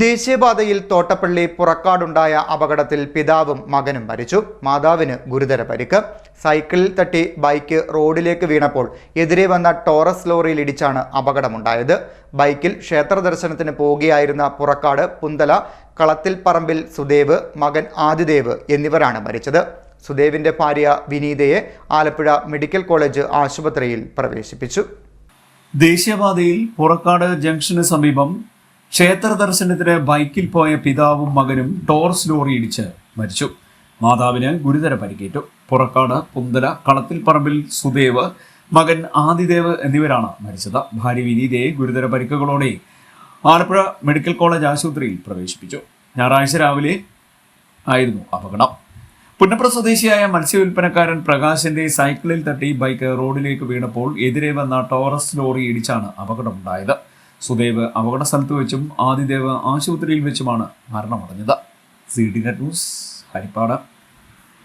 ദേശീയപാതയിൽ തോട്ടപ്പള്ളി പുറക്കാടുണ്ടായ അപകടത്തിൽ പിതാവും മകനും മരിച്ചു. മാതാവിന് ഗുരുതര പരിക്ക്. സൈക്കിളിൽ തട്ടി ബൈക്ക് റോഡിലേക്ക് വീണപ്പോൾ എതിരെ വന്ന ടോറസ് ലോറിയിൽ ഇടിച്ചാണ് അപകടമുണ്ടായത്. ബൈക്കിൽ ക്ഷേത്ര ദർശനത്തിന് പോവുകയായിരുന്ന പുറക്കാട് പുന്തല കളത്തിൽ പറമ്പിൽ സുദേവ് മകൻ ആദിദേവ് എന്നിവരാണ് മരിച്ചത്. സുദേവിന്റെ ഭാര്യ വിനീതയെ ആലപ്പുഴ മെഡിക്കൽ കോളേജ് ആശുപത്രിയിൽ പ്രവേശിപ്പിച്ചു. ദേശീയപാതയിൽ പുറക്കാട് ജംഗ്ഷന് സമീപം ക്ഷേത്ര ദർശനത്തിന് ബൈക്കിൽ പോയ പിതാവും മകനും ടോർസ് ലോറി ഇടിച്ച് മരിച്ചു. മാതാവിന് ഗുരുതര പരിക്കേറ്റു. പുറക്കാട് പുന്തല കളത്തിൽ പറമ്പിൽ സുദേവ് മകൻ ആദിദേവ് എന്നിവരാണ് മരിച്ചത്. ഭാര്യ വിനീതയെ ഗുരുതര പരിക്കുകളോടെ ആലപ്പുഴ മെഡിക്കൽ കോളേജ് ആശുപത്രിയിൽ പ്രവേശിപ്പിച്ചു. ഞായറാഴ്ച രാവിലെ ആയിരുന്നു അപകടം. പുന്നപ്ര സ്വദേശിയായ മത്സ്യവില്പനക്കാരൻ പ്രകാശിന്റെ സൈക്കിളിൽ തട്ടി ബൈക്ക് റോഡിലേക്ക് വീണപ്പോൾ എതിരെ വന്ന ടോറസ് ലോറി ഇടിച്ചാണ് അപകടമുണ്ടായത്. സുദേവ് അപകട സ്ഥലത്ത് വെച്ചും ആദിദേവ് ആശുപത്രിയിൽ വെച്ചുമാണ് മരണമടഞ്ഞത്. C D net news Haripad.